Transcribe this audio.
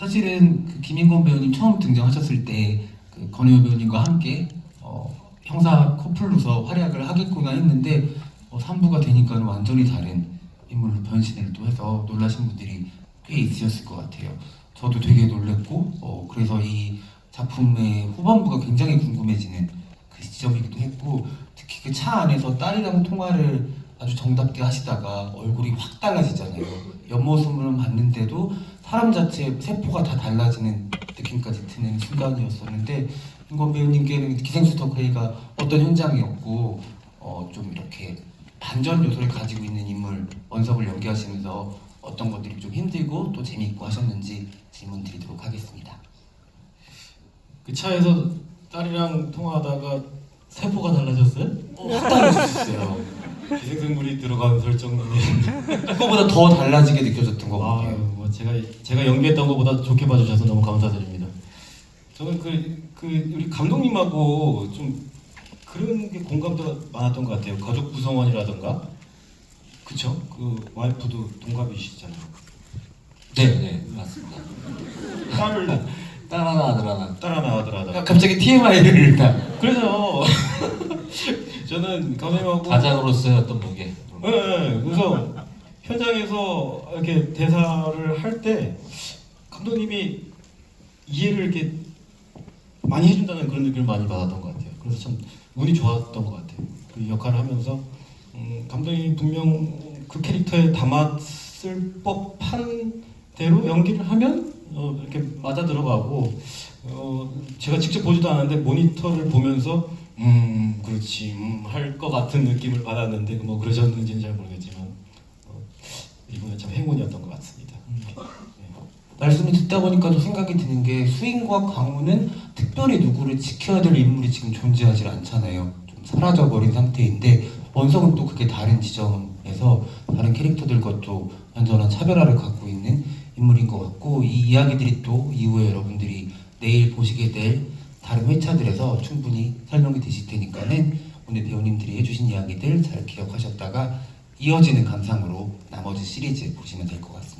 사실은 그 김인권 배우님 처음 등장하셨을 때 그 권혜호 배우님과 함께 어, 형사 커플로서 활약을 하겠구나 했는데 어, 3부가 되니까 는 완전히 다른 인물로 변신을 또 해서 놀라신 분들이 꽤 있으셨을 것 같아요. 저도 되게 놀랬고 어, 그래서 이 작품의 후반부가 굉장히 궁금해지는 그 시점이기도 했고 특히 그 차 안에서 딸이랑 통화를 아주 정답게 하시다가 얼굴이 확 달라지잖아요. 옆모습으로는 봤는데도 사람 자체 세포가 다 달라지는 느낌까지 드는 순간이었었는데 인권 배우님께는 기생수 터크레이가 어떤 현장이었고 어, 좀 이렇게 반전 요소를 가지고 있는 인물 원석을 연기하시면서 어떤 것들이 좀 힘들고 또 재미있고 하셨는지 질문 드리도록 하겠습니다. 그 차에서 딸이랑 통화하다가 세포가 달라졌어요? 확 달라졌어요. 기생생물이 들어간 설정이 그거보다 더 달라지게 느껴졌던 것 아, 같아요. 뭐 제가 제가 연기했던 것보다 좋게 봐주셔서 너무 감사드립니다. 저는 그, 그 우리 감독님하고 좀 그런 게 공감대가 많았던 것 같아요. 가족 구성원이라던가, 그쵸? 그 와이프도 동갑이시잖아요. 네, 네, 맞습니다. 딸을 딸 하나, 아들 하나. 딸 하나 아들 하나. 갑자기 TMI를 딱 그래서 저는 감독님하고 가장으로서의 어떤 무게. 네, 네. 그래서 현장에서 이렇게 대사를 할 때 감독님이 이해를 이렇게 많이 해준다는 그런 느낌을 많이 받았던 것 같아요. 그래서 참 운이 좋았던 것 같아요. 그 역할을 하면서 음, 감독님이 분명 그 캐릭터에 담았을 법한 대로 연기를 하면 어, 이렇게 맞아 들어가고 어, 제가 직접 보지도 않았는데 모니터를 보면서 음 그렇지 음, 할 것 같은 느낌을 받았는데 뭐 그러셨는지는 잘 모르겠지만 어, 이번에 참 행운이었던 것 같습니다. 네. 말씀을 듣다 보니까 또 생각이 드는 게 수인과 강우는 특별히 누구를 지켜야 될 인물이 지금 존재하지 않잖아요. 좀 사라져버린 상태인데 원석은 또 그게 다른 지점에서 다른 캐릭터들과 또 완전한 차별화를 갖고 있는 인물인 것 같고 이 이야기들이 또 이후에 여러분들이 내일 보시게 될 다른 회차들에서 충분히 설명이 되실 테니까는 오늘 배우님들이 해주신 이야기들 잘 기억하셨다가 이어지는 감상으로 나머지 시리즈 보시면 될 것 같습니다.